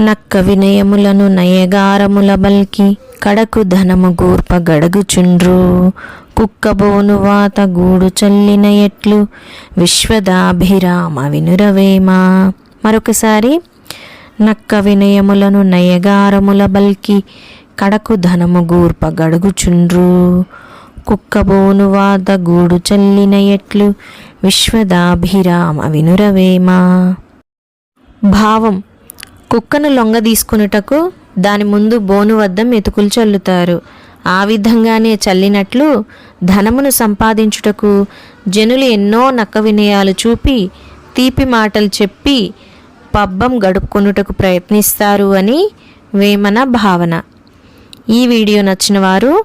నక్క వినయములను నయగారముల బల్కి కడకు ధనము గూర్ప గడగుచుండ్రు. కుక్కబోను వాత గూడు చల్లిన ఎట్లు విశ్వదాభిరామ వినురవేమా. మరొకసారి నక్క వినయములను నయగారముల బల్కి కడకు ధనము గూర్ప గడుగుచుండ్రు. కుక్కబోను వాత గూడు చల్లిన ఎట్లు. విశ్వదాభిరామ వినురవేమ. భావం. కుక్కను లొంగదీసుకునుటకు దాని ముందు బోను వద్ద మెతుకులు చల్లుతారు. ఆ విధంగానే చల్లినట్లు ధనమును సంపాదించుటకు జనులు ఎన్నో నక్క వినయాలు చూపి తీపి మాటలు చెప్పి పబ్బం గడుపుకొనుటకు ప్రయత్నిస్తారు అని వేమన భావన. ఈ వీడియో నచ్చిన వారు